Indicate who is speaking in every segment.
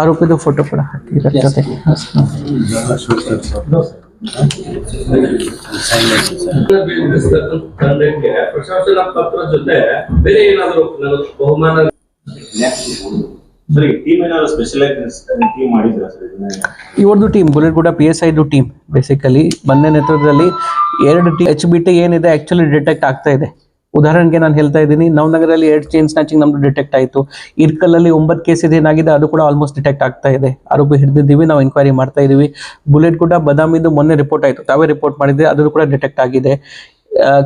Speaker 1: ಆರೋಪಿದು photo ಕೂಡ ಹಾಕಿದ್ರೆ ಜೊತೆ.
Speaker 2: ಬಹುಮಾನ
Speaker 3: ಟೀಮ್ ಟೀಮ್
Speaker 1: ಇವ್ರದ್ದು ಟೀಮ್ ಬುಲೆಟ್ ಕೂಡ ಪಿ ಎಸ್ ಐದು ಟೀಮ್ ಬೇಸಿಕಲಿ ಬಂದೆ ನೇತೃತ್ವದಲ್ಲಿ ಎರಡು ಟಿ ಎಚ್ ಬಿ ಟಿ ಏನಿದೆ ಆಕ್ಚುಲಿ ಡಿಟೆಕ್ಟ್ ಆಗ್ತಾ ಇದೆ. ಉದಾಹರಣೆಗೆ ನಾನು ಹೇಳ್ತಾ ಇದ್ದೀನಿ ನವನಗರಲ್ಲಿ ಎರಡು ಚೈನ್ ಸ್ನಾಚಿಂಗ್ ನಮ್ದು ಡಿಟೆಕ್ಟ್ ಆಯಿತು. ಇರ್ಕಲಲ್ಲಿ ಒಂಬತ್ತು ಕೇಸ್ ಇದೆ, ಏನಾಗಿದೆ, ಅದು ಕೂಡ ಆಲ್ಮೋಸ್ಟ್ ಡಿಟೆಕ್ಟ್ ಆಗ್ತಾ ಇದೆ. ಆರೋಪಿ ಹಿಡಿದಿದ್ದೀವಿ, ನಾವು ಎಂಕ್ವೈರಿ ಮಾಡ್ತಾ ಇದ್ದೀವಿ ಬುಲೆಟ್ ಕೂಡ ಬದಾಮಿದು ಮೊನ್ನೆ ರಿಪೋರ್ಟ್ ಆಯಿತು. ತಾವೇ ರಿಪೋರ್ಟ್ ಮಾಡಿದ್ರೆ ಅದು ಕೂಡ ಡಿಟೆಕ್ಟ್ ಆಗಿದೆ.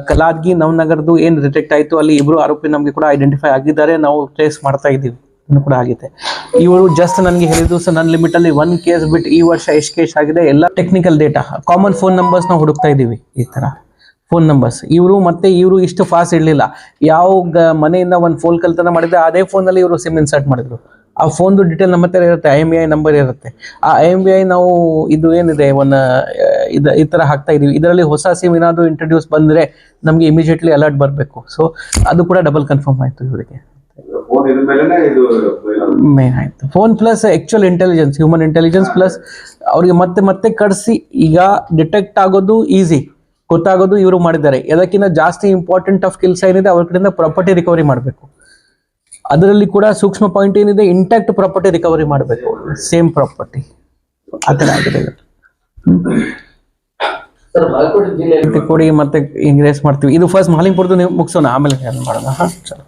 Speaker 1: ಕಲಾದ್ಗಿ ನವನಗರದ್ದು ಏನು ಡಿಟೆಕ್ಟ್ ಆಯಿತು, ಅಲ್ಲಿ ಇಬ್ಬರು ಆರೋಪಿ ನಮಗೆ ಕೂಡ ಐಡೆಂಟಿಫೈ ಆಗಿದ್ದಾರೆ, ನಾವು ಟ್ರೇಸ್ ಮಾಡ್ತಾ ಇದ್ದೀವಿ ಕೂಡ ಆಗಿದೆ. ಇವರು ಜಸ್ಟ್ ನನಗೆ ಹೇಳಿದ್ದು, ಸರ್, ನನ್ನ ಲಿಮಿಟ್ ಅಲ್ಲಿ ಒನ್ ಕೇಸ್ ಬಿಟ್ಟು ಈ ವರ್ಷ ಎಷ್ಟು ಕೇಸ್ ಆಗಿದೆ, ಎಲ್ಲ technical data common phone numbers ನಾವು ಹುಡುಕ್ತಾ ಇದ್ದೀವಿ ಈ ತರ. ಫೋನ್ ನಂಬರ್ಸ್ ಇವರು ಮತ್ತೆ ಇವರು ಇಷ್ಟು ಫಾಸ್ಟ್ ಇರಲಿಲ್ಲ. ಯಾವ ಗ- ಮನೆಯಿಂದ ಒಂದು ಫೋನ್ ಕಲ್ತನ ಮಾಡಿದ್ರೆ ಅದೇ ಫೋನಲ್ಲಿ ಇವರು ಸಿಮ್ ಇನ್ಸರ್ಟ್ ಮಾಡಿದ್ರು. ಆ ಫೋನ್ದು ಡಿಟೇಲ್ ನಮ್ಮ ಹತ್ರ ಇರುತ್ತೆ I M B I number ಇರುತ್ತೆ. ಆ ಐ ಎಂ ಬಿ ಐ ನಾವು ಇದು ಏನಿದೆ ಒಂದು ಇದು ಈ ಥರ ಹಾಕ್ತಾ ಇದ್ದೀವಿ ಇದರಲ್ಲಿ ಹೊಸ ಸಿಮ್ ಏನಾದರೂ ಇಂಟ್ರೊಡ್ಯೂಸ್ ಬಂದರೆ ನಮಗೆ ಇಮಿಡಿಯೇಟ್ಲಿ ಅಲರ್ಟ್ ಬರಬೇಕು. ಸೊ ಅದು ಕೂಡ ಡಬಲ್ ಕನ್ಫರ್ಮ್ ಆಯಿತು ಇವರಿಗೆ. ಮೇನ್ ಆಯಿತು. Phone plus actual intelligence human intelligence plus ಅವರಿಗೆ ಮತ್ತೆ ಮತ್ತೆ ಕಡಿಸಿ ಈಗ ಡಿಟೆಕ್ಟ್ ಆಗೋದು ಈಸಿ ಗೊತ್ತಾಗೋದು ಇವರು ಮಾಡಿದ್ದಾರೆ. ಅದಕ್ಕಿಂತ ಜಾಸ್ತಿ ಇಂಪಾರ್ಟೆಂಟ್ ಆಫ್ ಕೆಲಸ ಏನಿದೆ ಅವ್ರ ಕಡೆಯಿಂದ ಪ್ರಾಪರ್ಟಿ ರಿಕವರಿ ಮಾಡಬೇಕು. ಅದರಲ್ಲಿ ಕೂಡ ಸೂಕ್ಷ್ಮ ಪಾಯಿಂಟ್ ಏನಿದೆ ಇಂಟ್ಯಾಕ್ಟ್ ಪ್ರಾಪರ್ಟಿ ರಿಕವರಿ ಮಾಡಬೇಕು. ಸೇಮ್ ಪ್ರಾಪರ್ಟಿ ಆ ಥರ ಆಗಿದೆ ಕೊಡಿ ಮತ್ತೆ ಇಂಗ್ರೇಸ್ ಮಾಡ್ತೀವಿ. ಇದು ಫಸ್ಟ್ ಮಾಲಿಂಗ್ಪುರದ್ದು ನೀವು ಮುಗಿಸೋಣ ಆಮೇಲೆ ಮಾಡೋಣ. ಹಾಂ ಚಲೋ